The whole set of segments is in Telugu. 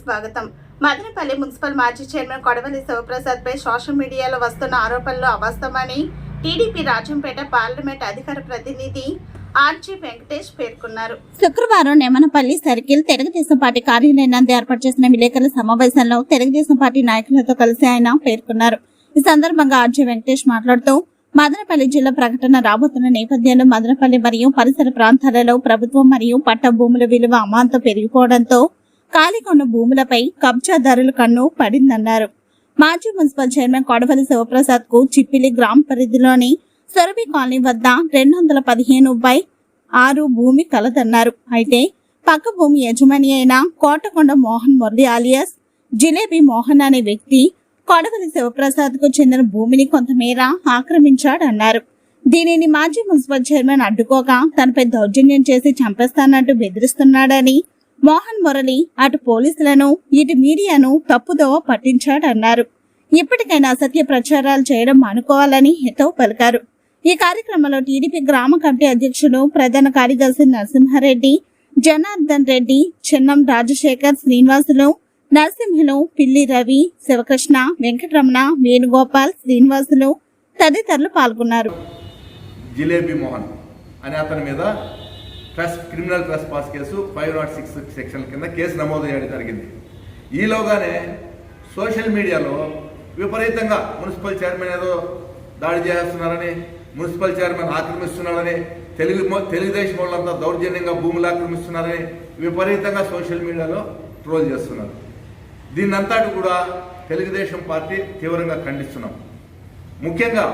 స్వాగతం. మదనపల్లి మున్సిపల్ మాజీ చైర్మన్ కొడవలి శివప్రసాద్ పై సోషల్ మీడియాలో వస్తున్న ఆరోపణలు అవాస్తవమని టీడీపీ రాజంపేట పార్లమెంట్ అధికార ప్రతినిధి ఆర్జీ వెంకటేష్ పేర్కొన్నారు. శుక్రవారం నెమనపల్లి సర్కిల్ తెలుగుదేశం పార్టీ కార్యాలయం నందు ఏర్పాటు చేసిన విలేకరుల సమావేశంలో తెలుగుదేశం పార్టీ నాయకులతో కలిసి ఆయన పేర్కొన్నారు. ఈ సందర్భంగా ఆర్జీ వెంకటేష్ మాట్లాడుతూ మదనపల్లి జిల్లా ప్రకటన రాబోతున్న నేపథ్యంలో మదనపల్లి మరియు పరిసర ప్రాంతాలలో ప్రభుత్వం మరియు పట్ట భూముల విలువ అమాంతం పెరిగిపోవడంతో ఖాళీగా ఉన్న భూములపై కబ్జాదారుల కన్ను పడిందన్నారు. మాజీ మున్సిపల్ చైర్మన్ కొడవలి శివప్రసాద్కు చిప్పిలి గ్రామ పరిధిలోని సొరబి కాలనీ వద్ద రెండు వందల పదిహేను బై ఆరు భూమి కలదన్నారు. అయితే పక్క భూమి యజమాని అయిన కోటకొండ మోహన్ మురళి ఆలియాస్ జిలేబీ మోహన్ అనే వ్యక్తి కొడవలి శివప్రసాద్కు చెందిన భూమిని కొంతమేర ఆక్రమించాడన్నారు. దీనిని మాజీ మున్సిపల్ చైర్మన్ అడ్డుకోగా తనపై దౌర్జన్యం చేసి చంపేస్తానంటూ బెదిరిస్తున్నాడని మోహన్ మురళి అటు పోలీసులను ఇటు మీడియాను తప్పుదోవ పట్టించాడన్నారు. ఇప్పటికైనా అసత్య ప్రచారాలు చేయడం మానుకోవాలని హితవు పలికారు. ఈ కార్యక్రమంలో టీడీపీ గ్రామ కమిటీ అధ్యక్షులు ప్రధాన కార్యదర్శి నరసింహారెడ్డి జనార్దన్ రెడ్డి చెన్నం రాజశేఖర్ శ్రీనివాసులు నరసింహులు పిల్లి రవి శివకృష్ణ వెంకటరమణ వేణుగోపాల్ శ్రీనివాసులు తదితరులు పాల్గొన్నారు. జిలేబీ మోహన్ అనే అతని మీద trust criminal trespass case five not six section కింద కేసు నమోదు చేయడం జరిగింది. ఈలోగానే సోషల్ మీడియాలో విపరీతంగా మున్సిపల్ చైర్మన్ ఏదో దాడి చేస్తున్నారని మున్సిపల్ చైర్మన్ ఆక్రమిస్తున్నారని తెలుగు తెలుగుదేశం వాళ్ళంతా దౌర్జన్యంగా భూములు ఆక్రమిస్తున్నారని విపరీతంగా సోషల్ మీడియాలో ట్రోల్ చేస్తున్నారు. దీన్నంతటి కూడా తెలుగుదేశం పార్టీ తీవ్రంగా ఖండిస్తున్నాం. ముఖ్యంగా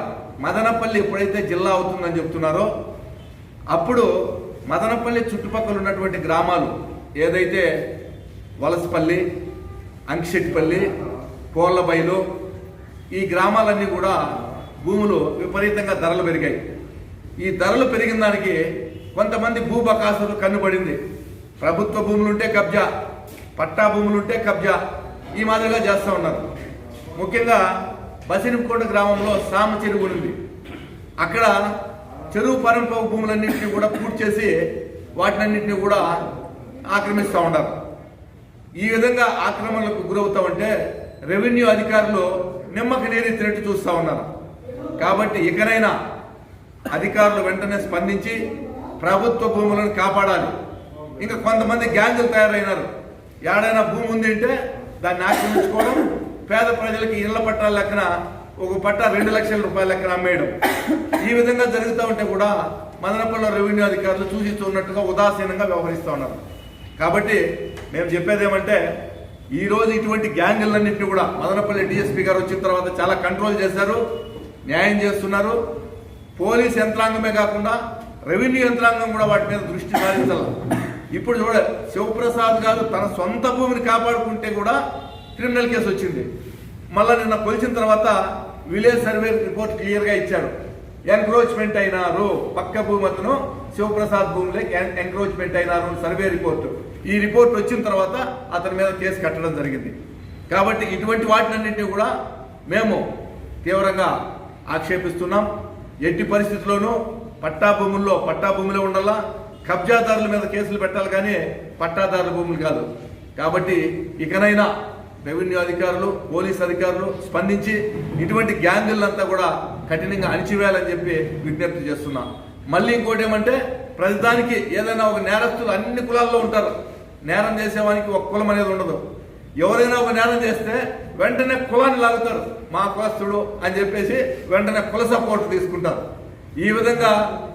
మదనపల్లి ఎప్పుడైతే జిల్లా అవుతుందని చెప్తున్నారో అప్పుడు మదనపల్లి చుట్టుపక్కల ఉన్నటువంటి గ్రామాలు ఏదైతే వలసపల్లి అంకిశెట్టిపల్లి కోళ్ళబైలు ఈ గ్రామాలన్నీ కూడా భూములు విపరీతంగా ధరలు పెరిగాయి. ఈ ధరలు పెరిగిన దానికి కొంతమంది భూబకాసులు కన్నుబడింది. ప్రభుత్వ భూములుంటే కబ్జా. పట్టా భూములు ఉంటే కబ్జా ఈ మాదిరిగా చేస్తూ ఉన్నారు. ముఖ్యంగా బసిరికోట గ్రామంలో సామ చెరువు ఉంది. అక్కడ చెరువు పరంప భూములన్నింటినీ కూడా పూర్తి చేసి వాటినన్నింటినీ కూడా ఆక్రమిస్తూ ఉన్నారు. ఈ విధంగా ఆక్రమణలకు గురవుతా ఉంటే రెవెన్యూ అధికారులు నిమ్మకి తినట్టు చూస్తూ ఉన్నారు. కాబట్టి ఇకనైనా అధికారులు వెంటనే స్పందించి ప్రభుత్వ భూములను కాపాడాలి. ఇంకా కొంతమంది గ్యాంగులు తయారైనారు. ఏడైనా భూమి ఉంది అంటే దాన్ని ఆక్రమించుకోవడం పేద ప్రజలకి ఇళ్ళ పట్టాల లెక్కన ఒక పట్ట రెండు లక్షల రూపాయల లెక్కన అమ్మేయడం. ఈ విధంగా జరుగుతూ ఉంటే కూడా మదనపల్లి రెవెన్యూ అధికారులు సూచిస్తున్నట్టుగా ఉదాసీనంగా వ్యవహరిస్తూ ఉన్నారు. కాబట్టి మేము చెప్పేది ఏమంటే ఈ రోజు ఇటువంటి గ్యాంగులన్నింటినీ కూడా మదనపల్లి డిఎస్పీ గారు వచ్చిన తర్వాత చాలా కంట్రోల్ చేశారు న్యాయం చేస్తున్నారు. పోలీస్ యంత్రాంగమే కాకుండా రెవెన్యూ యంత్రాంగం కూడా వాటి మీద దృష్టి సారించాలి. ఇప్పుడు చూడ శివప్రసాద్ గారు తన సొంత భూమిని కాపాడుకుంటే కూడా క్రిమినల్ కేసు వచ్చింది. మళ్ళా నిన్న కొలిచిన తర్వాత విలేజ్ సర్వే రిపోర్ట్ క్లియర్గా ఇచ్చాడు. ఎన్క్రోచ్మెంట్ అయినారు. పక్క భూమి అతను శివప్రసాద్ భూమిలో ఎంక్రోచ్మెంట్ అయినారు సర్వే రిపోర్ట్. ఈ రిపోర్ట్ వచ్చిన తర్వాత అతని మీద కేసు కట్టడం జరిగింది. కాబట్టి ఇటువంటి వాటినన్నింటినీ కూడా మేము తీవ్రంగా ఆక్షేపిస్తున్నాం. ఎట్టి పరిస్థితుల్లోనూ పట్టా భూముల్లో పట్టా భూమిలో ఉండాలా? కబ్జాదారుల మీద కేసులు పెట్టాలి కానీ పట్టాదారుల భూములు కాదు. కాబట్టి ఇకనైనా రెవెన్యూ అధికారులు పోలీస్ అధికారులు స్పందించి ఇటువంటి గ్యాంగులంతా కూడా కఠినంగా అణిచివేయాలని చెప్పి విజ్ఞప్తి చేస్తున్నా. మళ్ళీ ఇంకోటి ఏమంటే ప్రతిదానికి ఏదైనా ఒక నేరస్తులు అన్ని కులాల్లో ఉంటారు. నేరం చేసేవానికి ఒక కులం అనేది ఉండదు. ఎవరైనా ఒక నేరం చేస్తే వెంటనే కులాన్ని లాగుతారు. మా కులస్తుడు అని చెప్పేసి వెంటనే కుల సపోర్ట్ తీసుకుంటారు. ఈ విధంగా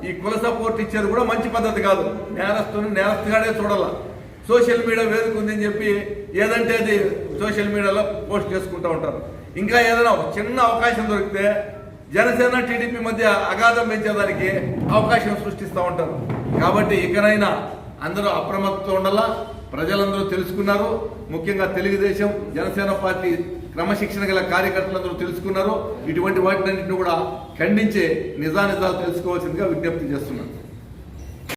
ఈ కుల సపోర్ట్ ఇచ్చేది కూడా మంచి పద్ధతి కాదు. నేరస్తుని నేరస్తుగానే చూడాల. సోషల్ మీడియా వేదిక ఉందని చెప్పి ఏదంటే అది సోషల్ మీడియాలో పోస్ట్ చేసుకుంటూ ఉంటారు. ఇంకా ఏదైనా చిన్న అవకాశం దొరికితే జనసేన టీడీపీ మధ్య అగాధం పెంచేదానికి అవకాశం సృష్టిస్తూ ఉంటారు. కాబట్టి ఇకనైనా అందరూ అప్రమత్తతో ఉండాలా? ప్రజలందరూ తెలుసుకున్నారు. ముఖ్యంగా తెలుగుదేశం జనసేన పార్టీ క్రమశిక్షణ గల కార్యకర్తలందరూ తెలుసుకున్నారు. ఇటువంటి వాటినన్నింటినీ కూడా ఖండించే నిజానిజాలు తెలుసుకోవాల్సిందిగా విజ్ఞప్తి చేస్తున్నాను.